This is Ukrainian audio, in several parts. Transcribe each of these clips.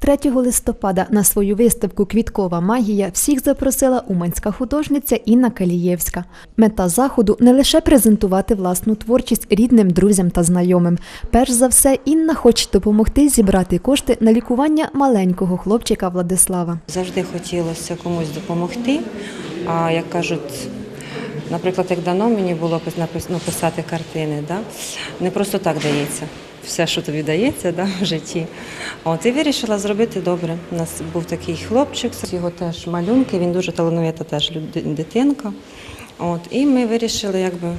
3 листопада на свою виставку Квіткова магія всіх запросила уманська художниця Інна Калієвська. Мета заходу не лише презентувати власну творчість рідним, друзям та знайомим. Перш за все, Інна хоче допомогти зібрати кошти на лікування маленького хлопчика Владислава. Завжди хотілося комусь допомогти. А як кажуть, наприклад, як дано мені було пис- напис- написати картини, да? не просто так дається. Все, що тобі дається да, в житті. От, і вирішила зробити добре. У нас був такий хлопчик, його теж малюнки, він дуже талановита теж дитинка. От, і ми вирішили, якби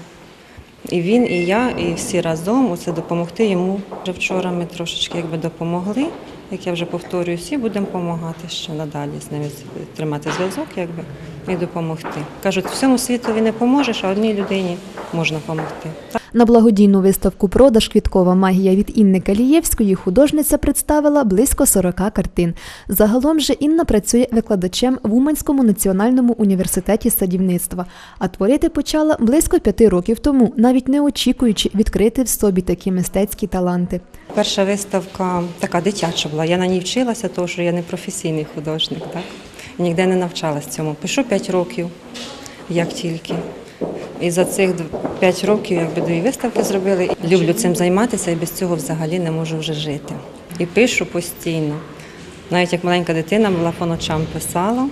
і він, і я, і всі разом оце допомогти йому. Вже вчора ми трошечки якби допомогли. Як я вже повторюю, всі будемо допомагати ще надалі з ними тримати зв'язок, якби і допомогти. Кажуть, всьому світові не поможеш, а одній людині можна допомогти. На благодійну виставку продаж Квіткова магія від Інни Калієвської художниця представила близько 40 картин. Загалом же Інна працює викладачем в Уманському національному університеті садівництва, а творити почала близько п'яти років тому, навіть не очікуючи відкрити в собі такі мистецькі таланти. Перша виставка така дитяча була. Я на ній вчилася, тому що я не професійний художник, так? Ніде не навчалась цьому. Пишу 5 років, як тільки. І за цих 5 років якби дві виставки зробили. Люблю цим займатися і без цього взагалі не можу вже жити. І пишу постійно. Навіть як маленька дитина була по ночам писала.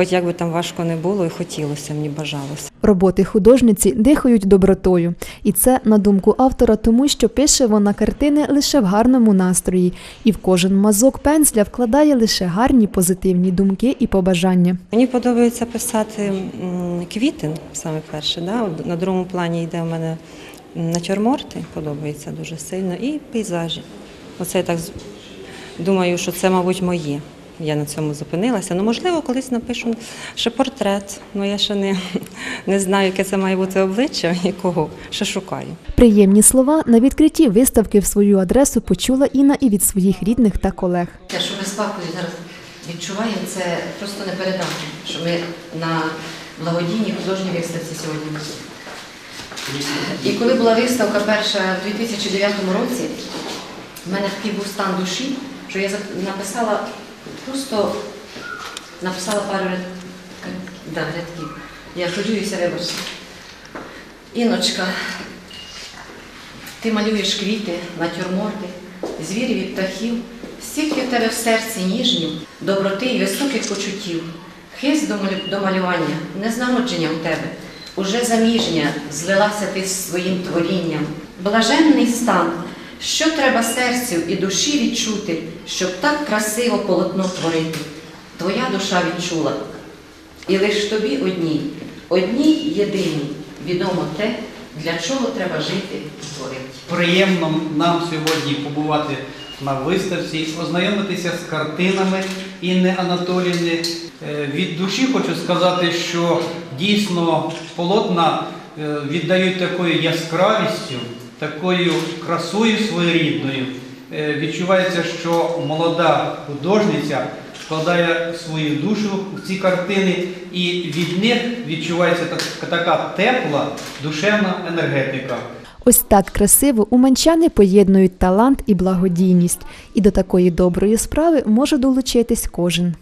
Хоч як би там важко не було, і хотілося, мені бажалося. Роботи художниці дихають добротою, і це на думку автора, тому що пише вона картини лише в гарному настрої, і в кожен мазок пензля вкладає лише гарні позитивні думки і побажання. Мені подобається писати м, квіти, саме перше. Да? На другому плані йде в мене натюрморти, подобається дуже сильно, і пейзажі. Оце я так думаю, що це, мабуть, моє. Я на цьому зупинилася. Ну, можливо, колись напишу ще портрет. Ну я ще не, не знаю, яке це має бути обличчя і кого. Ще шукаю. Приємні слова на відкритті виставки в свою адресу почула Інна і від своїх рідних та колег. Те, що ми з папою зараз відчуваємо, це просто не передати, що ми на благодійній художній виставці сьогодні. І коли була виставка перша в 2009 році, в мене такий був стан душі, що я написала просто написала пару рядків. Я хвилююся, вибачте. Іночка, ти малюєш квіти, натюрморти, звірів і птахів, стільки в тебе в серці ніжнів, доброти і високих почуттів, хист до малювання, не з народження у тебе, уже заміжня злилася ти з своїм творінням. Блаженний стан, що треба серцю і душі відчути, щоб так красиво полотно творити. Твоя душа відчула, і лиш тобі одній, одній єдиній відомо те, для чого треба жити і творити. Приємно нам сьогодні побувати на виставці, ознайомитися з картинами Інни Анатоліївни. Е, Від душі хочу сказати, що дійсно полотна е, віддають такою яскравістю, такою красою своєрідною. Е, Відчувається, що молода художниця вкладає свою душу в ці картини, і від них відчувається так- така тепла душевна енергетика. Ось так красиво уманчани поєднують талант і благодійність, і до такої доброї справи може долучитись кожен.